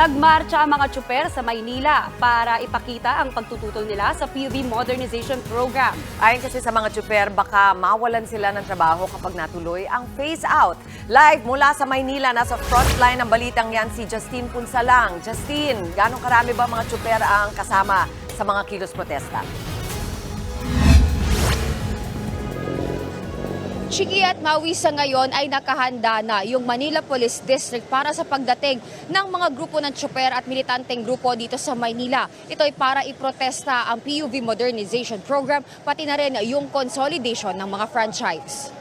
Nagmarcha ang mga tsuper sa Maynila para ipakita ang pagtututol nila sa PUV Modernization Program. Ayon kasi sa mga tsuper, baka mawalan sila ng trabaho kapag natuloy ang phase out. Live mula sa Maynila, nasa frontline ng balitang yan si Justine Punsalang. Justine, gano'ng karami ba mga tsuper ang kasama sa mga kilos protesta? Chiki at Maui sa ngayon ay nakahanda na yung Manila Police District para sa pagdating ng mga grupo ng tsuper at militanteng grupo dito sa Maynila. Ito ay para iprotesta ang PUV Modernization Program pati na rin yung consolidation ng mga franchise.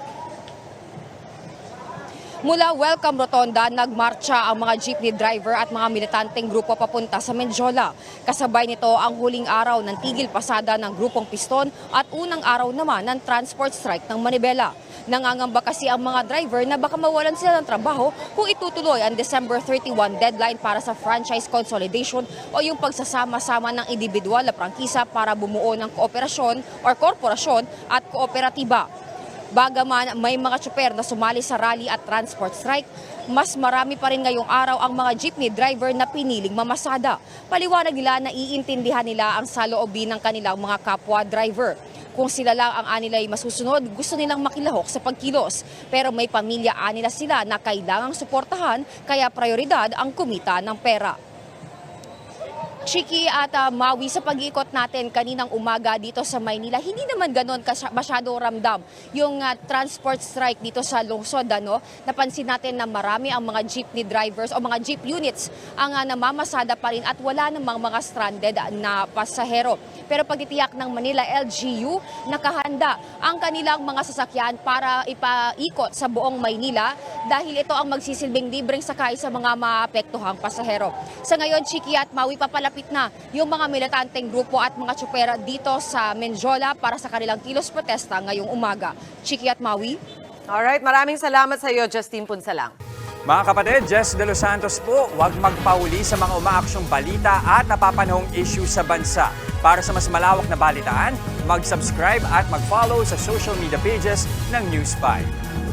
Mula Welcome Rotonda, nagmarcha ang mga jeepney driver at mga militanteng grupo papunta sa Menjola. Kasabay nito ang huling araw ng tigil pasada ng grupong Piston at unang araw naman ng transport strike ng Manibela. Nangangamba kasi ang mga driver na baka mawalan sila ng trabaho kung itutuloy ang December 31 deadline para sa franchise consolidation o yung pagsasama-sama ng individual na prangkisa para bumuo ng kooperasyon or korporasyon at kooperatiba. Bagaman may mga tsuper na sumali sa rally at transport strike, mas marami pa rin ngayong araw ang mga jeepney driver na piniling mamasada. Paliwanag nila na iintindihan nila ang saloobin ng kanilang mga kapwa driver. Kung sila lang ang anilay masusunod, gusto nilang makilahok sa pagkilos. Pero may pamilya anila sila na kailangang suportahan, kaya prioridad ang kumita ng pera. Chiki at ah, Maui sa pag-ikot natin kaninang umaga dito sa Maynila, hindi naman ganon masyado ramdam yung ah, transport strike dito sa lungsod. Ano? Napansin natin na marami ang mga jeepney drivers o mga jeep units ang ah, namamasada pa rin at wala namang mga stranded na pasahero. Pero pagtitiyak ng Manila LGU, nakahanda ang kanilang mga sasakyan para ipaikot sa buong Maynila dahil ito ang magsisilbing libreng sakay sa mga maapektuhang pasahero. Sa ngayon, Chiki at Maui, papalapit na yung mga militanteng grupo at mga tsupera dito sa Menjola para sa kanilang kilos protesta ngayong umaga. Chiki at Maui? Alright, maraming salamat sa iyo, Justine Punsalang. Mga kapatid, Jess De Los Santos po, huwag magpauli sa mga umaaksyong balita at napapanahong issue sa bansa. Para sa mas malawak na balitaan, mag-subscribe at mag-follow sa social media pages ng News 5.